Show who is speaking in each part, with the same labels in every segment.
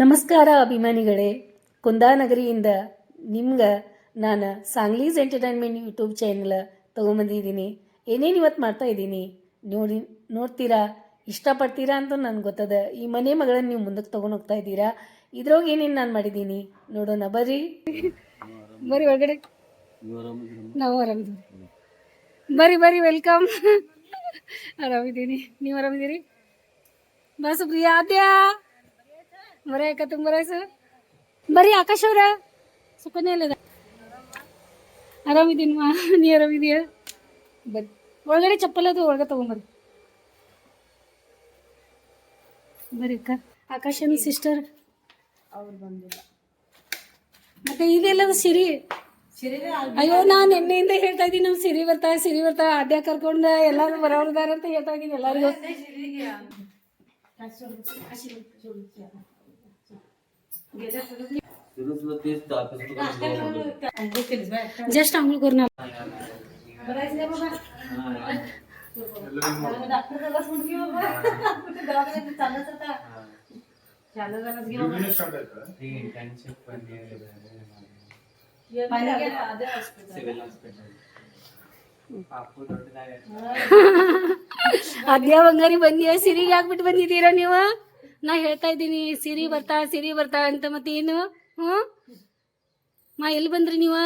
Speaker 1: ನಮಸ್ಕಾರ ಅಭಿಮಾನಿಗಳೇ. ಕುಂದಾನಗರಿಯಿಂದ ನಿಮ್ಗೆ ನಾನು ಸಾಂಗ್ಲೀಸ್ ಎಂಟರ್ಟೈನ್ಮೆಂಟ್ ಯೂಟ್ಯೂಬ್ ಚಾನಲ್ ತೊಗೊಂಬಂದಿದ್ದೀನಿ. ಏನೇನು ಇವತ್ತು ಮಾಡ್ತಾ ಇದ್ದೀನಿ? ನೋಡಿ ನೋಡ್ತೀರಾ? ಇಷ್ಟಪಡ್ತೀರಾ ಅಂತ ನನಗೆ ಗೊತ್ತದ. ಈ ಮನೆ ಮಗಳನ್ನ ನೀವು ಮುಂದಕ್ಕೆ ತೊಗೊಂಡು ಹೋಗ್ತಾ ಇದ್ದೀರಾ? ಇದ್ರೊಳಗೆ ಏನೇನು ನಾನು ಮಾಡಿದ್ದೀನಿ? ನೋಡೋಣ ಬರ್ರಿ. ಬರ್ರಿ ಒಳಗಡೆ. ನಾವು ಆರಾಮಿದ್ದೀವಿ ಬರ್ರಿ ಬರ್ರಿ ವೆಲ್ಕಮ್ ಆರಾಮಿದ್ದೀನಿ ನೀವು ಆರಾಮಿದ್ದೀರಿ ಬಾ ಯಾಕ ತುಂಬ ಸರ್ ಬರ್ರಿ ಆಕಾಶ್ ಅವ್ರ? ಸುಖನೇ ಇಲ್ಲದ ಆರಾಮಿದ್ದೀನಿ ಮಾ, ನೀ ಆರಾಮಿದೀಯ? ಬರ್ರಿ ಒಳಗಡೆ ಚಪ್ಪಲ್ ಅದು, ಒಳಗೆ ತಗೊಂಬರ್ರಿ. ಬರೀ ಅಕ್ಕ ಆಕಾಶನ ಸಿಸ್ಟರ್ ಅವ್ರು ಬಂದಿಲ್ಲ ಮತ್ತೆ ಇದೆಲ್ಲದ ಸಿರಿ? ಅಯ್ಯೋ, ನಾನು ನಿನ್ನೆಯಿಂದ ಹೇಳ್ತಾ ಇದ್ದೀನಿ ನಮ್ಮ ಸಿರಿ ಬರ್ತಾ ಸಿರಿ ಬರ್ತಾ. ಅಡ್ಡ ಕರ್ಕೊಂಡು ಎಲ್ಲಾರು ಬರೋರ್ದಾರ ಅಂತ ಹೇಳ್ತಾ ಇದ್ದೀನಿ ಎಲ್ಲರಿಗೂ. जस्ट आंघोळ करून आलो. ಅದ್ಯಾ ಬಂಗಾರಿ ಬಂದಿಯ ಸಿರಿಗೆ ಹಾಕ್ಬಿಟ್ಟು ಬಂದಿದ್ದೀರಾ ನೀವು ನಾ ಹೇಳ್ತಾ ಇದ್ದೀನಿ ಸಿರಿ ಬರ್ತಾ ಸಿರಿ ಬರ್ತಾ ಅಂತ ಮತ್ತೆ ಏನು ಹ್ಞೂ? ಮಾ ಎಲ್ಲಿ ಬಂದ್ರಿ ನೀವು?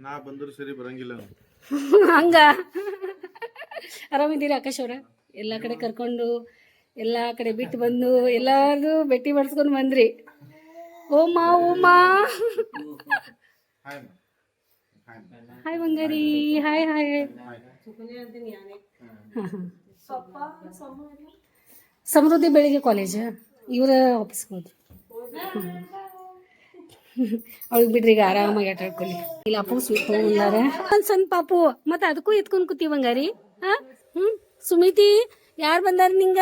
Speaker 2: ನಾ ಬಂದ್ರು ಸರಿ ಬರಂಗಿಲ್ಲ
Speaker 1: ಹಂಗ? ಆರಾಮಿದ್ದೀರಿ ಆಕಾಶ್ ಅವ್ರ? ಎಲ್ಲ ಕಡೆ ಕರ್ಕೊಂಡು ಎಲ್ಲ ಕಡೆ ಬಿಟ್ಟು ಬಂದು ಎಲ್ಲಾರ್ದು ಭೇಟಿ ಮಾಡಿಸ್ಕೊಂಡು ಬಂದ್ರಿ. ಓಮಾ ಓಮಾ
Speaker 2: ಹಾಯ್ ಹಾಯ್
Speaker 1: ಹಾಯ್ ಬಂಗಾರಿ ಹಾಯ್ ಹಾಯ್. ಸಮೃದ್ಧಿ ಬೆಳಿಗ್ಗೆ ಕಾಲೇಜ್ ಇವರ ಆಫೀಸ್ಗೆ ಹೋದ್ರು. ಅವ್ಳಿಗೆ ಬಿಡ್ರಿ ಈಗ ಆರಾಮಾಗಿ ಆಟ ಆಡ್ಕೊಳ್ಳಿ. ಇಲ್ಲ ಅಪ್ಪು ಸ್ವೀಟ್ ಒಂದ್ ಸಣ್ಣ ಪಾಪು. ಮತ್ತೆ ಅದಕ್ಕೂ ಎತ್ಕೊಂಡ್ ಕೂತಿ ಹಂಗಾರಿ? ಹಾ? ಹ್ಮ್? ಸುಮಿತಿ, ಯಾರು ಬಂದಾರ ನಿಂಗ?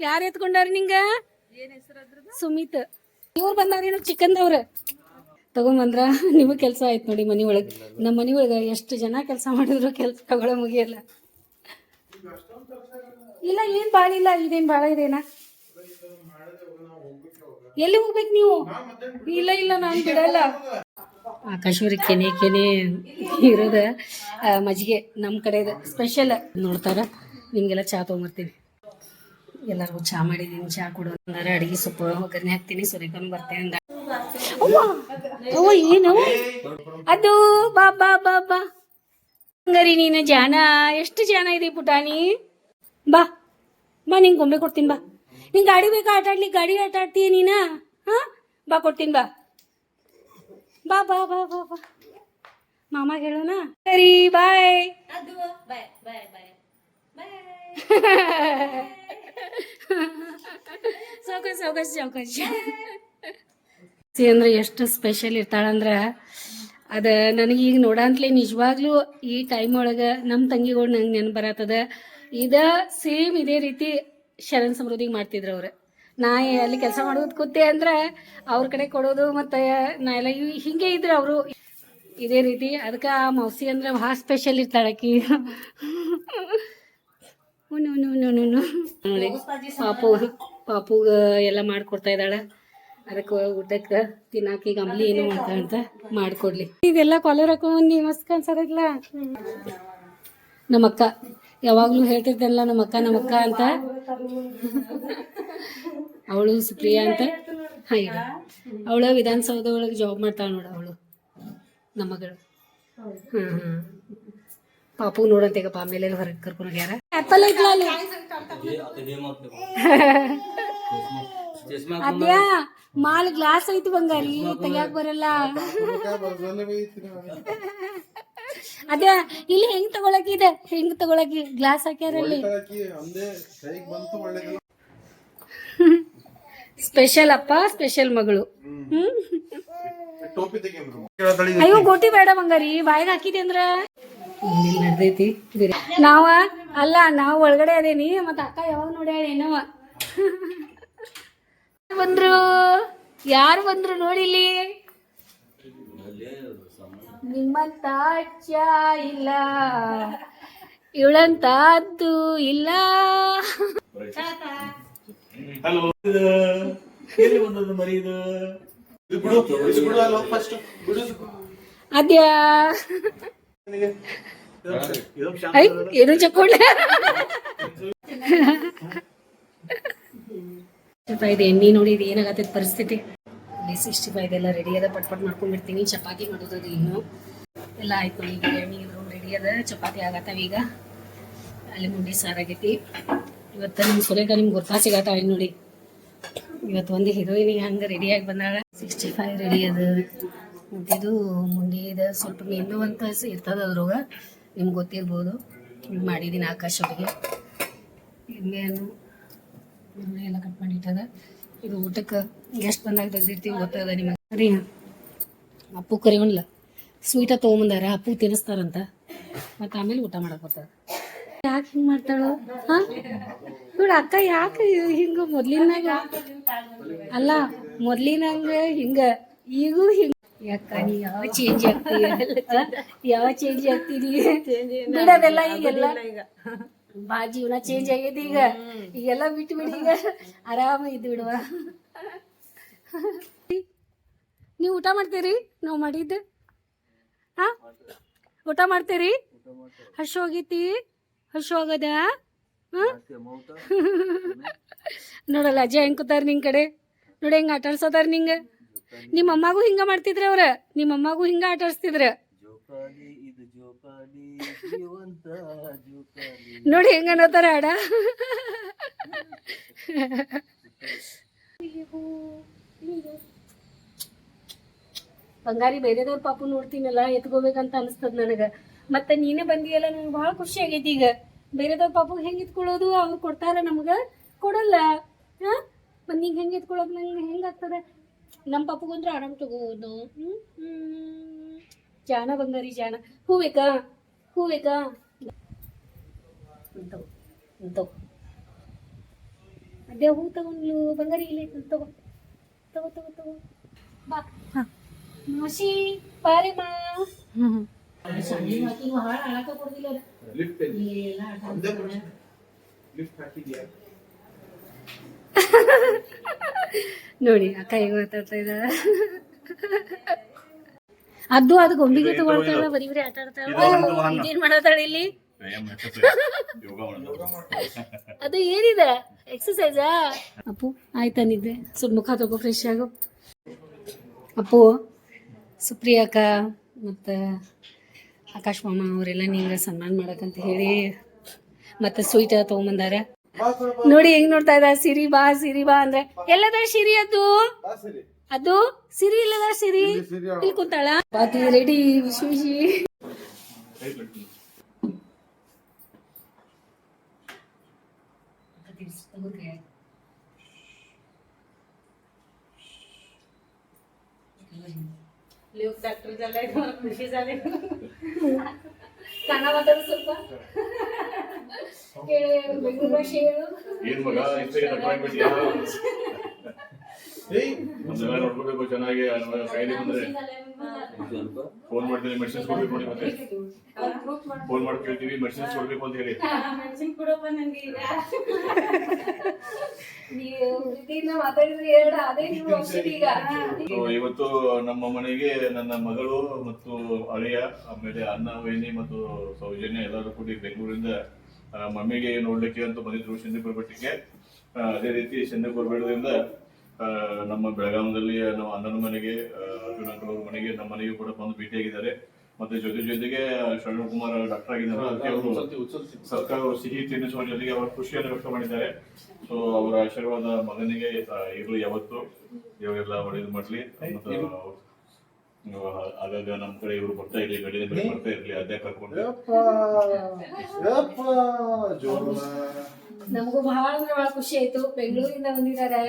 Speaker 1: ಯಾರು ಎತ್ಕೊಂಡಾರ ನಿಂಗ? ಸುಮಿತ್. ಇವ್ರು ಬಂದಾರೇನು ಚಿಕ್ಕಂದವ್ರ ತಗೊಂಬಂದ್ರ ನಿಮಗೆ ಕೆಲಸ ಆಯ್ತು ನೋಡಿ ಮನೆ ಒಳಗೆ. ನಮ್ಮ ಮನೆ ಒಳಗೆ ಎಷ್ಟು ಜನ ಕೆಲಸ ಮಾಡಿದ್ರು ಕೆಲಸ ತಗೊಳ್ಳೋ ಮುಗಿಯಲ್ಲ. ಇಲ್ಲ ಏನ್ ಬಾಳ ಇಲ್ಲ ಇದೇನ್ ಬಾಳ ಇದೇನಾ? ಎಲ್ಲಿ ಹೋಗ್ಬೇಕು ನೀವು? ಇಲ್ಲ ಇಲ್ಲ ನಾನು ಬಿಡಲ್ಲ. ಆಕಾಶವ್ರಿ ಕೆನೆ ಕೆನೆ ಇರೋದ ಮಜ್ಜಿಗೆ ನಮ್ಮ ಕಡೆ ಸ್ಪೆಷಲ್ ನೋಡ್ತಾರ ನಿಮ್ಗೆಲ್ಲ ಚಹಾ ತೊಗೊಂಬರ್ತೀನಿ. ಎಲ್ಲರಿಗೂ ಚಹಾ ಮಾಡಿದ್ದೀನಿ ಚಹಾ ಕೊಡು ಅಂದಾರ. ಅಡಿಗೆ ಸೊಪ್ಪು ಒಗ್ಗರಣೆ ಹಾಕ್ತೀನಿ ಸುರಿಕೊಂಡು ಬರ್ತೇನೆ ಅಂದ. ಅವ್ವ ಏನು? ಅದು ಬಾ ಬಾ ಬಾ ಬಾ. ಹಂಗಾರಿ ನೀನು ಜಾನ ಎಷ್ಟು ಜಾನ ಇದೆ ಪುಟಾಣಿ? ಬಾ. ಬಾ ನಿಂಗೆ ಗೊಂಬೆ ಕೊಡ್ತೀನಿ ಬಾ. ನಿಂಗೆ ಗಾಡಿ ಬೇಕಾ ಆಟ ಆಡ್ಲಿ ಗಾಡಿ ಆಟ ಆಡ್ತೀಯ ನೀನ? ಹಾ? ಬಾ ಕೊಡ್ತೀನಿ ಬಾ. ಬಾ ಬಾ ಬಾ ಬಾ ಬಾ. ಮಾಮ ಹೇಳೋಣ ಸರಿ ಬಾಯ್. ಸಾವಕಾಶ ಸಾವಕಾಶ ಸಾವಕಾಶ ಸಿ ಅಂದ್ರೆ ಎಷ್ಟು ಸ್ಪೆಷಲ್ ಇರ್ತಾಳಂದ್ರ ಅದ ನನಗೆ ಈಗ ನೋಡಂತ್ಲೆ ನಿಜವಾಗ್ಲೂ ಈ ಟೈಮ್ ಒಳಗೆ ನಮ್ಮ ತಂಗಿಗಳು ನಂಗೆ ನೆನಪು ಬರತ್ತದ. ಇದ ಸೇಮ್ ಇದೇ ರೀತಿ ಶರಣ ಸಮೃದ್ಧಿಗೆ ಮಾಡ್ತಿದ್ರು ಅವ್ರು. ನಾ ಅಲ್ಲಿ ಕೆಲಸ ಮಾಡೋದು ಕೂತೆ ಅಂದ್ರೆ ಅವ್ರ ಕಡೆ ಕೊಡೋದು ಮತ್ತು ನಾ ಎಲ್ಲ ಹಿಂಗೆ ಇದ್ರು ಅವರು. ಇದೇ ರೀತಿ ಅದಕ್ಕೆ ಆ ಮೌಸಿ ಅಂದ್ರೆ ಭಾಳ ಸ್ಪೆಷಲ್ ಇರ್ತಾಳಕಿ ಉಣ್ಣು ಉಣ್ಣು ಉಣ್ಣು ಉಣ್ಣು ಉಣ್ಣು. ನೋಡಿ ಪಾಪು, ಪಾಪುಗ ಎಲ್ಲ ಮಾಡ್ಕೊಡ್ತಾ ಇದ್ದಾಳೆ. ಅದಕ್ಕೆ ಊಟಕ್ಕೆ ತಿನ್ನಾಕ ಈಗ ಅಂಬ್ಲಿ ಏನು ಅಂತ ಅಂತ ಮಾಡ್ಕೊಡ್ಲಿ. ಇದೆಲ್ಲ ಕಾಲರ್ ಹಾಕೊಂಬಂದು ಮಸ್ತ್ ಕಾಣಿಸೋದಿಲ್ಲ ನಮ್ಮ ಅಕ್ಕ ಯಾವಾಗಲೂ ಹೇಳ್ತಿದ್ದಲ್ಲ ನಮ್ಮ ಅಕ್ಕ ನಮ್ಮ ಅಕ್ಕ ಅಂತ. ಅವಳು ಸುಪ್ರಿಯಾ ಅಂತ. ಹಾಂ ಅವಳು ವಿಧಾನಸೌಧ ಒಳಗೆ ಜಾಬ್ ಮಾಡ್ತಾಳೆ ನೋಡು ಅವಳು. ನಮ್ಮ ಮಗಳು. ಹ್ಞೂ ಹ್ಞೂ ಪಾಪು ನೋಡಂತೇಗಪ್ಪ ಆಮೇಲೆ ಹೊರಗೆ ಕರ್ಕೊಂಡು ಹೋಗ್ಯಾರ. ಆ್ಯಪಲ್ ಐತ್ಲ ಅಲ್ಲಿ? ಅದ್ಯಾ? ಮಾಲ್ ಗ್ಲಾಸ್ ಐತಿ ಬಂಗಾರಿ ತೆಗ್ಯಾಕ್ ಬರಲ್ಲ. ಅದ ಇಲ್ಲಿ ಹೆಂಗ್ ತಗೊಳಕಿದೆ ಹೆಂಗ್ ತಗೊಳಕ್ ಗ್ಲಾಸ್ ಹಾಕ್ಯಾರಲ್ಲಿ. ಸ್ಪೆಷಲ್ ಅಪ್ಪ ಸ್ಪೆಷಲ್ ಮಗಳು. ಅಯ್ಯೋ ಗೋಟಿ ಬೇಡ ಬಂಗಾರಿ ಬಾಯಿಗೆ ಹಾಕಿದೆ ಅಂದ್ರ. ನಡ್ದೈತಿ? ನಾವ ಅಲ್ಲ ನಾವ್ ಒಳಗಡೆ ಅದೇನಿ ಮತ್ತ ಅಕ್ಕ ಯಾವಾಗ ನೋಡ್ಯಾಳ ಏನವ ಬಂದ್ರು? ಯಾರು ಬಂದ್ರು ನೋಡಿಲಿ ನಿಮ್ಮಂತ ಅಚ್ಚ ಇಲ್ಲ. ಇವಳಂತ ಅದ್ದು ಇಲ್ಲ.
Speaker 2: ಹಲೋ
Speaker 3: ಎಲ್ಲಿ ಬಂದದ್ದು ಮರಿ ಇದು?
Speaker 2: ಬಿಡು ಇದು ಬಿಡು ಅಲ್ಲ ಫಸ್ಟ್ ಬಿಡು. ಇದು.
Speaker 1: ಅದ್ಯಾ. ಐ ಏನು ಚಕ್ಕೊಂಡೆ ಇದು, ಎಣ್ಣೆ ನೋಡಿ ಇದು ಏನಾಗತ್ತೆ ಪರಿಸ್ಥಿತಿ. ಸಿಕ್ಸ್ಟಿ ಫೈವ್ ಎಲ್ಲ ರೆಡಿ ಅದ, ಪಟ್ ಪಟ್ ಮಾಡ್ಕೊಂಡ್ಬಿಡ್ತೀನಿ ಚಪಾತಿ ಮಾಡೋದು ಅದು ಇನ್ನು. ಎಲ್ಲ ಆಯ್ತು ಈಗ ಎಣ್ಣೆ ರೆಡಿ ಅದ, ಚಪಾತಿ ಆಗತ್ತವ ಈಗ. ಅಲ್ಲಿ ಮುಂಡಿ ಸಾರಾಗೈತಿ ಇವತ್ತು ನಿಮ್ಮ ಸುರೇಖ ನಿಮ್ಗೆ ಗೊತ್ತಾ ಸಿಗತ್ತಾವ ನೋಡಿ. ಇವತ್ತು ಒಂದು ಹೀರೋಯಿನ್ ಹಂಗೆ ರೆಡಿಯಾಗಿ ಬಂದಾಗ ಸಿಕ್ಸ್ಟಿ ಫೈವ್ ರೆಡಿ ಅದ. ಮತ್ತಿದು ಮುಂಡಿ ಇದೆ, ಸ್ವಲ್ಪ ಮೆನು ಅಂತ ಇರ್ತದ ಅದ್ರೊಳಗೆ. ನಿಮ್ಗೆ ಗೊತ್ತಿರ್ಬೋದು. ಮಾಡಿದ್ದೀನಿ ಆಕಾಶ್ ಅವ್ರಿಗೆ. ಇನ್ನೇನು ಈರುಳ್ಳಿ ಎಲ್ಲ ಕಟ್ ಮಾಡಿ ಇಟ್ಟದ ಇದು ಊಟಕ್ಕೆ ಗೆಸ್ಟ್ ಬಂದಾಗ ತೆಗ್ದಿರ್ತೀವಿ ಗೊತ್ತದ ನಿಮಗೆ. ರೀ ಅಪ್ಪು ಕರಿವಣ್ಲ ಸ್ವೀಟ ತಗೊಂಬಂದಾರ ಅಪ್ಪು ತಿನ್ನಿಸ್ತಾರಂತ. ಮತ್ತು ಆಮೇಲೆ ಊಟ ಮಾಡಕ್ಕೆ ಬರ್ತದೆ ಯಾಕೆ ಹಿಂಗೆ ಮಾಡ್ತಾಳು? ಹಾಂ? ನೋಡಿ ಅಕ್ಕ ಯಾಕೆ ಹಿಂಗ ಮೊದ್ಲಿನಾಗ? ಅಲ್ಲ ಮೊದ್ಲಿನಂಗ ಹಿಂಗ ಈಗೂ ಹಿಂಗ. ಯಾಕ ನೀ ಯಾವ ಚೇಂಜ್ ಆಗ್ತೀಯ? ಯಾವ ಚೇಂಜ್ ಆಗ್ತೀರಿ ಬಿಡೋದೆಲ್ಲ ಈಗೆಲ್ಲ. ಬಾ ಜೀವನ ಚೇಂಜ್ ಆಗೈತಿ ಈಗ. ಈಗೆಲ್ಲ ಬಿಟ್ಟು ಬಿಡಿ ಈಗ. ಆರಾಮ ಇದ್ದು ಬಿಡುವ. ನೀವು ಊಟ ಮಾಡ್ತೀರಿ? ನಾವು ಮಾಡಿದ್ದು. ಹಾ ಊಟ ಮಾಡ್ತೀರಿ? ಹಸು ಹೋಗೈತಿ? ಹಸು ಹೋಗದ? ಹಾ? ನೋಡಲ್ಲ ಅಜ್ಜ ಹೆಂಗ್ ಕೂತಾರ ನಿನ್ ಕಡೆ? ನೋಡಿ ಹೆಂಗ ಆಟಾಡ್ಸೋದಾರ ನಿಂಗ? ನಿಮ್ಮ ಅಮ್ಮಗೂ ಹಿಂಗ ಮಾಡ್ತಿದ್ರ ಅವ್ರ? ನಿಮ್ಮ ಅಮ್ಮಗೂ ಹಿಂಗ ಆಟ ನೋಡಿ ಹೆಂಗ ಅನ್ನೋತಾರ ಹಾಡ ಬಂಗಾರಿ ಬೇರೆದವ್ರ ಪಾಪು ನೋಡ್ತೀನಲ್ಲ ಎತ್ಕೋಬೇಕಂತ ಅನಿಸ್ತದ ನನಗ. ಮತ್ತೆ ನೀನೇ ಬಂದಿಯಲ್ಲ ನನಗೆ ಬಹಳ ಖುಷಿ ಆಗೈತಿ ಈಗ. ಬೇರೆದವ್ರ ಪಾಪು ಹೆಂಗೆ ಇತ್ಕೊಳ್ಳೋದು ಅವ್ರು ಕೊಡ್ತಾರ ನಮ್ಗ. ಕೊಡಲ್ಲ. ಹಾ? ಮತ್ ನೀಗ್ ಹೆಂಗ್ ನಂಗೆ ನಂಗೆ ಹೆಂಗಾಗ್ತದೆ ನಮ್ಮ ಪಾಪುಗಂದ್ರೆ ಆರಾಮ್ ತಗೋಬೋದು. ಹ್ಮ್ ಹ್ಮ್. ಜಾಣ ಬಂಗಾರಿ ಜಾಣ. ಹೂ ಬೇಕಾ ಹೂ ಬೇಕಾ ತಗೋ ತಗೋ ಅದೇ ಹೂ ತಗೊಂಡ್ಲು ಬಂಗಾರಿ ಇಲ್ಲ ತಗೋ. ತಗೋ ತಗೋ ತಗೋ. ಬಾ. ಮಾಸಿ ಬಾರಿ ಮಾ. ನೋಡಿ ಅಕ್ಕ ಹೇಗೆ ಮಾತಾಡ್ತಾ ಇದ್ದಾಳ ಅದು ಅದು ಗೊಂಬಿಗೆ ತಗೊಳ್ತಾಳ ಬರೀ ಬರೀ ಆಟ ಆಡ್ತಾಳ ಇದೇನ್ ಮಾಡತ್ತಾಳ ಇಲ್ಲಿ? ಅದು ಏನಿದೆ? ಎಕ್ಸಸೈಸಾ ಅಪ್ಪು ಆಯ್ತಾ ನಿದ್ದೆ? ಸ್ವಲ್ಪ ಮುಖ ತಗೋ ಫ್ರೆಶ್ ಆಗು. ಅಪ್ಪು ಸುಪ್ರಿಯಾಕ ಮತ್ತು ಆಕಾಶ್ ಮಾಮ ಅವರೆಲ್ಲ ನಿಂಗೆ ಸನ್ಮಾನ ಮಾಡಕ್ಕಂತ ಹೇಳಿ ಮತ್ತು ಸ್ವೀಟ್ ತೊಗೊಂಬಂದಾರ. ನೋಡಿ ಹೆಂಗ್ ನೋಡ್ತಾ ಇದ್ದ ಸಿರಿ ಬಾ ಸಿರಿ ಬಾ ಅಂದ್ರೆ ಎಲ್ಲದ ಸಿರಿ ಅದು? ಅದು ಸಿರಿ ಇಲ್ಲದ ಸಿರಿ?
Speaker 2: ಇಲ್ಲಿ ಸಿರಿ ಅವ್ಳು.
Speaker 1: ಇಲ್ಲಿ ಕುಂತಾಳ? ಬಾತಿ ರೆಡಿ ಬಿಸಿ ಬಿಸಿ ಕನ್ನಡ ಮಾತಾಡು ಸ್ವಲ್ಪ ಹೇಳು, ಬೆಂಗಳೂರು ಭಾಷೆ ಹೇಳು
Speaker 4: ಏನ್ ಮಗ ಇನ್ಸ್ಟಾಗ್ರಾಮ್ ಅಪಾಯಿಂಟ್ಮೆಂಟ್ ಯಾವ ನೋಡ್ಕೋಬೇಕು ಚೆನ್ನಾಗಿ ಕೈಲಿ ಬಂದ್ರೆ
Speaker 3: ಸ್ವಲ್ಪ
Speaker 4: ಫೋನ್ ಮಾಡ್ತೀನಿ ಮೆಡಿಸಿನ್ಸ್ ಕೊಡ್ಬೇಕು ನೋಡಿ ಮತ್ತೆ. ಫೋನ್ ಮಾಡಿ ಕೇಳ್ತೀವಿ ಮೆಡಿಸಿನ್ಸ್ ಕೊಡ್ಬೇಕು ಅಂತ ಹೇಳಿ.
Speaker 1: ಈಗ.
Speaker 4: ಇವತ್ತು ನಮ್ಮ ಮನೆಗೆ ನನ್ನ ಮಗಳು ಮತ್ತು ಅಳಿಯ ಆಮೇಲೆ ಅನ್ನ ವೈನಿ ಮತ್ತು ಸೌಜನ್ಯ ಎಲ್ಲರೂ ಕೂಡಿ ಬೆಂಗಳೂರಿಂದ ಮಮ್ಮಿಗೆ ನೋಡ್ಲಿಕ್ಕೆ ಅಂತ ಬಂದಿದ್ರು ಶಂದಿಪುರ ಬೆಟ್ಟಕ್ಕೆ. ಅದೇ ರೀತಿ ಶಂದಿಪುರ ಬೆಟ್ಟದಿಂದ ನಮ್ಮ ಬೆಳಗಾಮದಲ್ಲಿ ನಮ್ಮ ಅಣ್ಣನ ಮನೆಗೆ ಅರ್ಜುನ್ ಅಂಕಲ್ ಅವ್ರ ಮನೆಗೆ ನಮ್ಮ ಮನೆಗೆ ಕೂಡ ಬಂದು ಭೇಟಿಯಾಗಿದ್ದಾರೆ. ಮತ್ತೆ ಜೊತೆ ಜೊತೆಗೆ ಶರಣ ಕುಮಾರ್ ಡಾಕ್ಟರ್ ಆಗಿದ್ದಾರೆ. ಅದಕ್ಕೆ ಅವರು ಸರ್ಕಾರ ಸಿಹಿ ತಿನ್ನಿಸುವ ಜೊತೆಗೆ ಅವರ ಖುಷಿಯನ್ನು ವ್ಯಕ್ತ ಮಾಡಿದ್ದಾರೆ. ಸೊ ಅವರ ಆಶೀರ್ವಾದ ಮಗನಿಗೆ ಇರಲಿ ಯಾವತ್ತು. ಇವಾಗೆಲ್ಲ ಒಳ್ಳೇದು ಮಾಡ್ಲಿ. ಆಗಾಗ ನಮ್ ಕಡೆ ಇವರು ಬರ್ತಾ ಇರ್ಲಿ ಗಡಿ ಬರ್ತಾ ಇರ್ಲಿ ಅದೇ ಕರ್ಕೊಂಡು.
Speaker 1: ನಮಗೂ ಬಹಳ ಅಂದ್ರೆ ಬಹಳ ಖುಷಿ ಆಯ್ತು. ಬೆಂಗಳೂರಿಂದ ಬಂದಿದ್ದಾರೆ.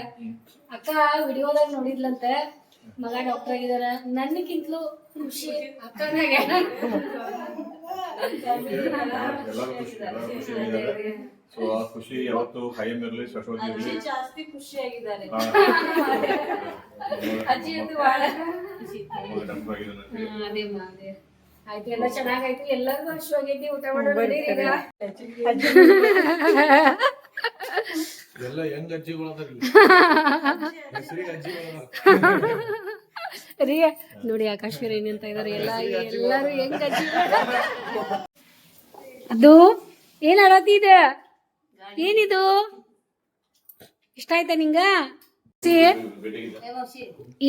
Speaker 1: ಅಕ್ಕ ವಿಡಿಯೋದಾಗ ನೋಡಿದ್ಲಂತೆ. ಮಗ ಡಾಕ್ಟರ್ ಆಗಿದಾರ ನನಗಿಂತಲೂ ಖುಷಿ ಅಕ್ಕನಾಗ.
Speaker 4: ಖುಷಿ ಸೊ ಆ ಖುಷಿ ಯಾವತ್ತು ಕಾಯಂ ಇರಲಿ ಶಾಶ್ವತ ಇರಲಿ
Speaker 5: ಜಾಸ್ತಿ ಖುಷಿಯಾಗಿದ್ದಾರೆ
Speaker 1: ಅಜ್ಜಿ ಅಂತೂ ಬಹಳ ಖುಷಿ. ಅದೇ ಅದೇ. ಆಯ್ತು ಎಲ್ಲ ಚೆನ್ನಾಗೈತಿ ಎಲ್ಲರಿಗೂ ಹಶ್ವಾಗೈತಿ ಊಟ ಮಾಡೋಣ ಈಗ
Speaker 2: ಎಲ್ಲ ಹೆಂಗ್ ಅಜ್ಜಿಗಳು ಇಲ್ಲಿ?
Speaker 1: ರೀ ನೋಡಿ ಆಕಾಶ್ಮೀರ ಏನಂತ ಇದಾರೆ. ಎಲ್ಲ ಎಲ್ಲಾರು ಹೆಂಗ್ ಅಜ್ಜಿ ಅದು ಏನ್ ಇದೆ? ಏನಿದು? ಇಷ್ಟ ಆಯ್ತಾ ನಿಂಗ?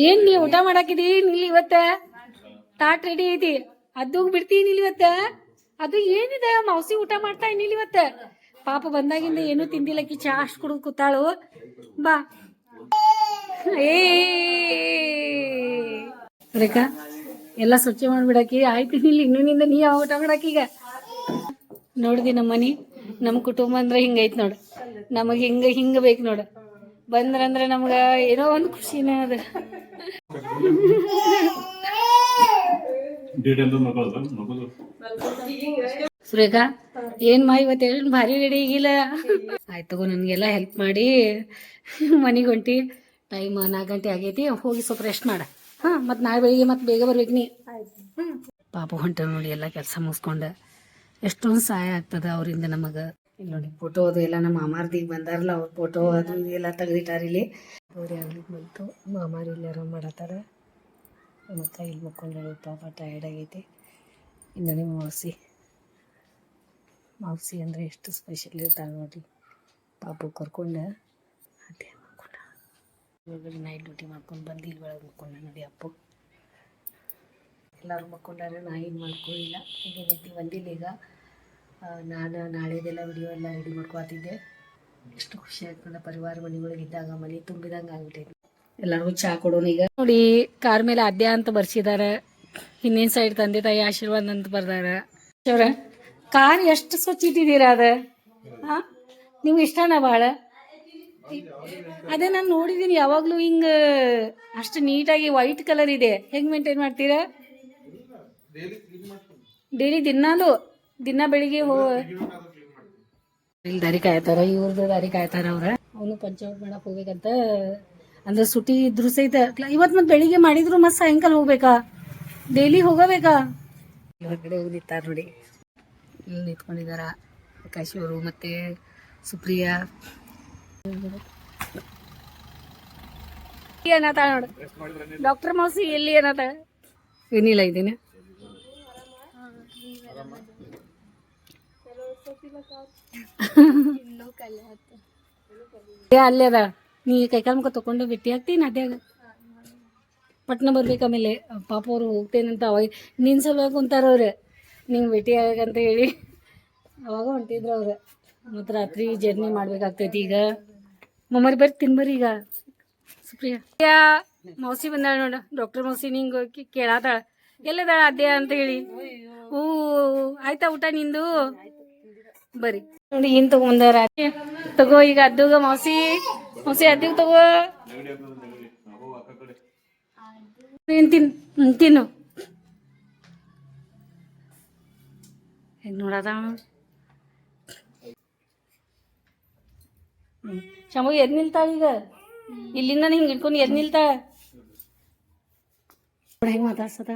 Speaker 1: ಏನ್ ನೀ ಊಟ ಮಾಡಾಕಿದಿ ನಿಲ್ ಇವತ್ತ? ತಾಟ್ ರೆಡಿ ಐತಿ. ಅದು ಬಿಡ್ತೀನಿ ಇವತ್ತ ಅದು ಏನಿದೆ? ಮೌಸಿ ಊಟ ಮಾಡ್ತಾ ಇನ್ನಿಲ್ಲ ಇವತ್ತ ಪಾಪ ಬಂದಾಗಿಂದ ಏನು ತಿಂದಿಲ್ಲಕಿ ಚಾ ಅಷ್ಟು ಕುಡಿದು ಕೂತಾಳು. ಬಾ. ಏ. ರೇಖಾ, ಎಲ್ಲ ಸ್ವಚ್ಛ ಮಾಡ್ಬಿಡಾಕಿ. ಆಯ್ತು ಇಲ್ಲಿ, ಇನ್ನೂನಿಂದ ನೀ ಯಾವ ಊಟ ಈಗ? ನೋಡ್ದಿ ನಮ್ಮ ಮನಿ ನಮ್ಮ ಕುಟುಂಬ ಅಂದ್ರೆ ಹಿಂಗೈತ್ ನೋಡು. ನಮಗೆ ಹಿಂಗ ಹಿಂಗ ಬೇಕು ನೋಡು. ಬಂದ್ರಂದ್ರೆ ನಮ್ಗ ಏನೋ ಒಂದು ಖುಷಿನೇ ಅದ. ಸುರೇಖಾ, ಏನ್ ಮಾ ಇವತ್ತು ಹೇಳಿ? ಭಾರಿ ರೆಡಿ ಆಗಿಲ್ಲ ಆಯ್ತು ತಗೋ, ನನಗೆಲ್ಲ ಹೆಲ್ಪ್ ಮಾಡಿ. ಮನೆಗೆ ಹೊಂಟಿ. ಟೈಮ್ ನಾಲ್ಕು ಗಂಟೆ ಆಗೈತಿ. ಹೋಗಿ ಸ್ವಲ್ಪ ರೆಸ್ಟ್ ಮಾಡ. ಹಾ, ಮತ್ತೆ ನಾಳೆ ಬೆಳಿಗ್ಗೆ ಮತ್ತೆ ಬೇಗ ಬರ್ಬೇಕು ನೀ. ಪಾಪ ಹೊಂಟ ನೋಡಿ ಎಲ್ಲ ಕೆಲಸ ಮುಗಿಸ್ಕೊಂಡು. ಎಷ್ಟೊಂದು ಸಹಾಯ ಆಗ್ತದ ಅವರಿಂದ ನಮಗೆ. ಇಲ್ಲಿ ನೋಡಿ ಫೋಟೋ ಅದು ಎಲ್ಲ ನಮ್ಮ ಮಾಮಾರ್ದಿಗೆ ಬಂದಾರಲ್ಲ ಅವ್ರ ಫೋಟೋ ಅದು ಎಲ್ಲ ತೆಗ್ದಿಟ್ಟಾರ ಇಲ್ಲಿ. ಅವ್ರು ಆಗ್ಲಿಕ್ಕೆ ಬಂತು? ಮಾಮಾರಿ ಇಲ್ಲಿ ಆರಾಮ್ ಮತ್ತು ಇಲ್ಲಿ ಮುಕ್ಕೊಂಡು ಪಾಪ ಟಯರ್ಡ್ ಆಗೈತಿ. ಇನ್ನು ಮಾವಸಿ? ಮಾವಸಿ ಅಂದರೆ ಎಷ್ಟು ಸ್ಪೆಷಲ್ ಇರ್ತಾಳೆ ನೋಡಿ. ಪಾಪು ಕರ್ಕೊಂಡು ಅದೇ ನೈಟ್ ಡ್ಯೂಟಿ ಮಾಡ್ಕೊಂಡು ಬಂದು ಇಲ್ಲಿ ಒಳಗೆ ಮಕ್ಕೊಂಡ ನೋಡಿ ಅಪ್ಪು. ಎಲ್ಲರೂ ಮಕ್ಕೊಂಡಾರೆ, ನಾ ಏನು ಮಾಡ್ಕೊಳ್ಳಿಲ್ಲ ಈಗ ನಿದ್ದೆ ಬಂದಿಲ್ಲ ಈಗ. ನಾನು ನಾಳೆದೆಲ್ಲ ವಿಡಿಯೋ ಎಲ್ಲ ರೆಡಿ ಮಾಡ್ಕೊತಿದ್ದೆ. ಎಷ್ಟು ಖುಷಿ ಆಗ್ತದೆ, ಪರಿವಾರ ಮನೆಗಳಿಗೆ ಇದ್ದಾಗ ಮನೆ ತುಂಬಿದಂಗೆ ಆಗ್ಬಿಟ್ಟೈತಿ ಎಲ್ಲರಿಗೂ ಚಹಾ ಕೊಡೋಣ ಈಗ. ನೋಡಿ, ಕಾರ್ ಮೇಲೆ ಅದ್ಯ ಅಂತ ಬರ್ಸಿದಾರ. ಹಿಂದಿನ ಸೈಡ್ ತಂದೆ ತಾಯಿ ಆಶೀರ್ವಾದ ಅಂತ ಬರ್ದಾರ. ಕಾರ್ ಎಷ್ಟು ಸ್ವಚ್ಛ ಇಟ್ಟಿದ್ದೀರಾ ಅದ? ನಿಮ್ಗೆ ಇಷ್ಟನಾ ಭಾಳ ಅದೇ ನಾನು ನೋಡಿದ್ದೀನಿ ಯಾವಾಗಲೂ ಹಿಂಗ, ಅಷ್ಟು ನೀಟಾಗಿ ವೈಟ್ ಕಲರ್ ಇದೆ. ಹೆಂಗ್ ಮೇಂಟೈನ್ ಮಾಡ್ತೀರಾ? ಡೈಲಿ ದಿನಾಲು, ದಿನ ಬೆಳಿಗ್ಗೆ ಹೋ ದಾರಿ ಕಾಯ್ತಾರ ಇವ್ರದ್ದು ದಾರಿ ಕಾಯ್ತಾರ ಅವ್ರ. ಅವನು ಪಂಚಾಯತ್ ಮಾಡಕ್ ಹೋಗ್ಬೇಕಂತ ಅಂದ್ರೆ ಸುಟಿ ಇದ್ರು ಸಹಿತ ಇವತ್ತು ಮತ್ತೆ ಬೆಳಿಗ್ಗೆ ಮಾಡಿದ್ರು ಮತ್ತೆ ಸಾಯಂಕಾಲ ಹೋಗ್ಬೇಕಾ? ಡೈಲಿ ಹೋಗಬೇಕಾ? ಹೊರಗಡೆ ಹೋಗಿ ನಿಂತಾರ ನೋಡಿ. ಇಲ್ಲಿ ನಿಂತ್ಕೊಂಡಿದಾರ ಆಕಾಶ್ ಅವರು ಮತ್ತೆ ಸುಪ್ರಿಯಾ. ಏನತ್ತ ನೋಡು. ಡಾಕ್ಟರ್ ಮೌಸಿ ಎಲ್ಲಿ ಏನತ್ತ ಏನಿಲ್ಲ ಇದ್ದೀನಿ ಅಲ್ಲೇ ಅದ. ನೀ ಕೈಕಾಲು ಮುಖ ತೊಗೊಂಡು ಭೇಟಿ ಹಾಕ್ತೀನಿ ಅದ್ಯಾಗ ಪಟ್ನ ಬರ್ಬೇಕು ಆಮೇಲೆ ಪಾಪ ಅವ್ರು ಹೋಗ್ತೇನಂತ ಅವಾಗ ನಿನ್ನ ಸಲುವಾಗಿ ಕುಂತಾರ ಅವ್ರು. ನಿಂಗೆ ಭೇಟಿ ಆಗಂತ ಹೇಳಿ. ಅವಾಗ ಹೊಂಟಿದ್ರು ಅವ್ರು. ಮತ್ತು ರಾತ್ರಿ ಜರ್ನಿ ಮಾಡ್ಬೇಕಾಗ್ತೈತಿ ಈಗ. ಮಮ್ಮರಿ ಬರ್ರಿ ತಿನ್ಬರಿ ಈಗ. ಸುಪ್ರಿಯಾ. ಮೌಸಿ ಬಂದಾಳ ನೋಡು. ಡಾಕ್ಟರ್ ಮೌಸಿ ನಿಂಗೆ ಕೇಳಾತಾಳ. ಎಲ್ಲದಾಳ ಅದೇ ಅಂತ ಹೇಳಿ. ಹೂ ಆಯ್ತಾ ಊಟ ನಿಂದು? ಬರ್ರಿ ನೋಡಿ ಏನ್ ತಗೊಂಡಾರ ತಗೋ ಈಗ ಅದ್ದುಗ ಮೌಸಿ. ಮೌಸಿ ಅದಿವ್ ತಗೋ ಏನ್ ತಿನ್ ತಿನ್ನು ಹೆಂಗ್ ನೋಡದ ಶಂಭು ಎದ್ ನಿಲ್ತ ಈಗ ಇಲ್ಲಿಂದ ಹಿಂಗ್ ಹಿಡ್ಕೊಂಡು ಎದ್ ನಿಲ್ತ ಹೆಂಗ್ ಮಾತಾಡ್ಸದ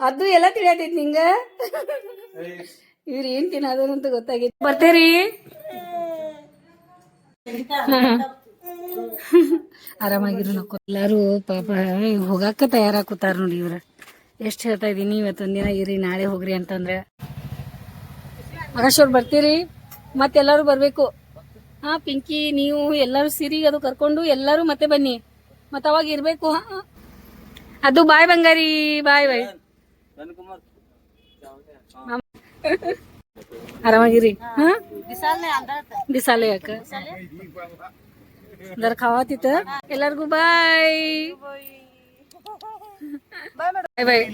Speaker 1: ಅದು ಎಲ್ಲ ತಿಳಿಯತೈತಿ ನಿಂಗ ಇವ್ರ ಏನ್ ತಿನ್ನೋದು ಅಂತ ಗೊತ್ತಾಗಿತ್ತು ಬರ್ತೇರಿ? ಆರಾಮಾಗಿರು ನಕ್ಕು. ಎಲ್ಲಾರು ಪಾಪ ಹೋಗಾಕ ತಯಾರಾಕುತ್ತಾರ ನೋಡಿ ಇವ್ರ. ಎಷ್ಟು ಹೇಳ್ತಾ ಇದೀನಿ ಇವತ್ತೊಂದಿನ ಇರಿ ನಾಳೆ ಹೋಗ್ರಿ ಅಂತಂದ್ರೆ. ಆಕಾಶ್ ಬರ್ತೀರಿ? ಮತ್ತೆ ಎಲ್ಲಾರು ಬರ್ಬೇಕು. ಹಾ ಪಿಂಕಿ ನೀವು ಎಲ್ಲಾರು ಸಿರಿ ಅದು ಕರ್ಕೊಂಡು ಎಲ್ಲಾರು ಮತ್ತೆ ಬನ್ನಿ. ಮತ್ತ ಅವಾಗ ಇರ್ಬೇಕು ಹಾ ಅದು ಬಾಯ್ ಬಂಗಾರಿ ಬಾಯ್ ಬಾಯ್. ಆರಾಮಾಗಿರಿ ಹಾ ದಿಸಾಲೆ ಯಾಕ ಜರ ಖಾವಾತಿತ್ತ ಎಲ್ಲರಿಗೂ ಬಾಯ್ ಬಾಯ್ ಬಾಯ್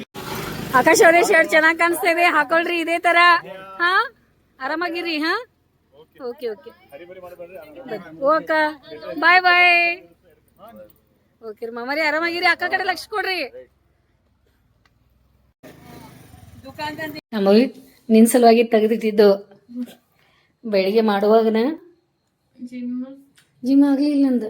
Speaker 1: ಆಕಾಶ್ ಅವರೇ ಶರ್ಟ್ ಚೆನ್ನಾಗಿ ಕಾಣಿಸ್ತಾ ಇದೆ ಹಾಕೊಳ್ರಿ ಇದೇ ತರ ಹಾ ಆರಾಮಾಗಿರಿ ಹಾ okay okay okay bye bye okay ಮಾಮರಿ ಆರಾಮಾಗಿರಿ ಅಕ್ಕ ಕಡೆ ಲಕ್ಷ ಕೊಡ್ರಿ ನಮಗೆ ನಿನ್ ಸಲುವಾಗಿ ತೆಗೆದಿಟ್ಟಿದ್ದು ಬೆಳಿಗ್ಗೆ ಮಾಡುವಾಗನ? ಜಿಮ್ ಆಗಲಿಲ್ಲ ನಂದು.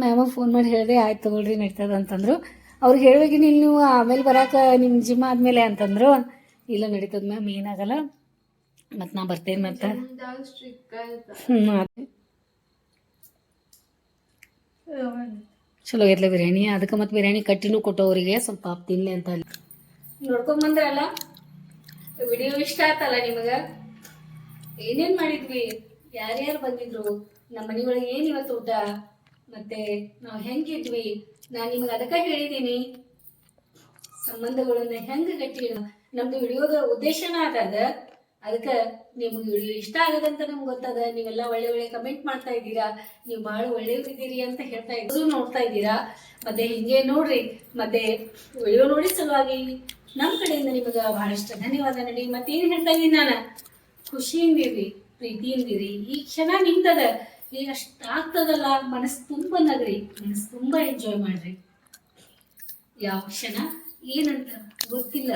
Speaker 1: ಮ್ಯಾಮ ಫೋನ್ ಮಾಡಿ ಹೇಳಿದೆ ಆಯ್ತು ತಗೊಳ್ರಿ ನಡೀತದ ಅಂತಂದ್ರು. ಅವ್ರಿಗೆ ಹೇಳಿ ಇಲ್ಲಿ ನೀವು ಆಮೇಲೆ ಬರಾಕ ನಿಮ್ಮ ಜಿಮ್ ಆದಮೇಲೆ ಅಂತಂದ್ರು. ಇಲ್ಲ ನಡೀತದ ಮ್ಯಾಮ್ ಏನಾಗಲ್ಲ ಮತ್ತು ನಾ ಬರ್ತೇನೆ ಮತ್ತೆ. ಹ್ಞೂ ಚಲೋ ಆಗೈತ್ಲ ಬಿರಿಯಾನಿ. ಅದಕ್ಕೆ ಮತ್ತೆ ಬಿರಿಯಾನಿ ಕಟ್ಟಿನೂ ಕೊಟ್ಟು ಅವರಿಗೆ ಸ್ವಲ್ಪ ತಿನ್ಲಿ ಅಂತ ನೋಡ್ಕೊಂಬಂದ್ರಲ್ಲ ನೋಡ್ಕೊಂಡ್ ಬಂದ್ರಲ್ಲ? ವಿಡಿಯೋ ಇಷ್ಟ ಆತಲ್ಲ ನಿಮಗೆ? ಏನೇನ್ ಮಾಡಿದ್ವಿ? ಯಾರ್ಯಾರು ಬಂದಿದ್ರು? ನಮ್ಮ ಮನೆಯೊಳಗೆ ಏನ್ ಇವತ್ತು ಊಟ? ಮತ್ತೆ ನಾವು ಹೆಂಗಿದ್ವಿ? ನಾನು ನಿಮಗೆ ಅದಕ್ಕೆ ಹೇಳಿದ್ದೀನಿ ಸಂಬಂಧಗಳನ್ನ ಹೆಂಗೆ ಗಟ್ಟಿ ನಮ್ದು ವಿಡಿಯೋದ ಉದ್ದೇಶನ ಅದ ಅದಕ್ಕೆ ನಿಮ್ಗೆ ವಿಡಿಯೋ ಇಷ್ಟ ಆಗದಂತ ನಮ್ಗೆ ಗೊತ್ತದ. ನೀವೆಲ್ಲ ಒಳ್ಳೆ ಒಳ್ಳೆ ಕಮೆಂಟ್ ಮಾಡ್ತಾ ಇದ್ದೀರಾ? ನೀವು ಬಹಳ ಒಳ್ಳೆಯವರಿದ್ದೀರಿ ಅಂತ ಹೇಳ್ತಾ ಇದ್ರು ನೋಡ್ತಾ ಇದ್ದೀರಾ? ಮತ್ತೆ ಹಿಂಗೆ ನೋಡ್ರಿ. ಮತ್ತೆ ವಿಡಿಯೋ ನೋಡಿ ಸಲುವಾಗಿ ನಮ್ಮ ಕಡೆಯಿಂದ ನಿಮಗೆ ಬಹಳಷ್ಟು ಧನ್ಯವಾದ ನಡಿ ಮತ್ತೇನು ಹೇಳ್ತಾ ಇದ್ದೀನಿ ನಾನು? ಖುಷಿಯಿಂದಿರಿ ಪ್ರೀತಿಯಿಂದಿರಿ ಈ ಕ್ಷಣ ನಿಂತದ, ಈಗ ಅಷ್ಟಾಗ್ತದಲ್ಲ ಮನಸ್ಸು ತುಂಬ ನಗ್ರಿ, ಮನಸ್ಸು ತುಂಬಾ ಎಂಜಾಯ್ ಮಾಡ್ರಿ. ಯಾವ ಕ್ಷಣ? ಏನಂತ ಗೊತ್ತಿಲ್ಲ.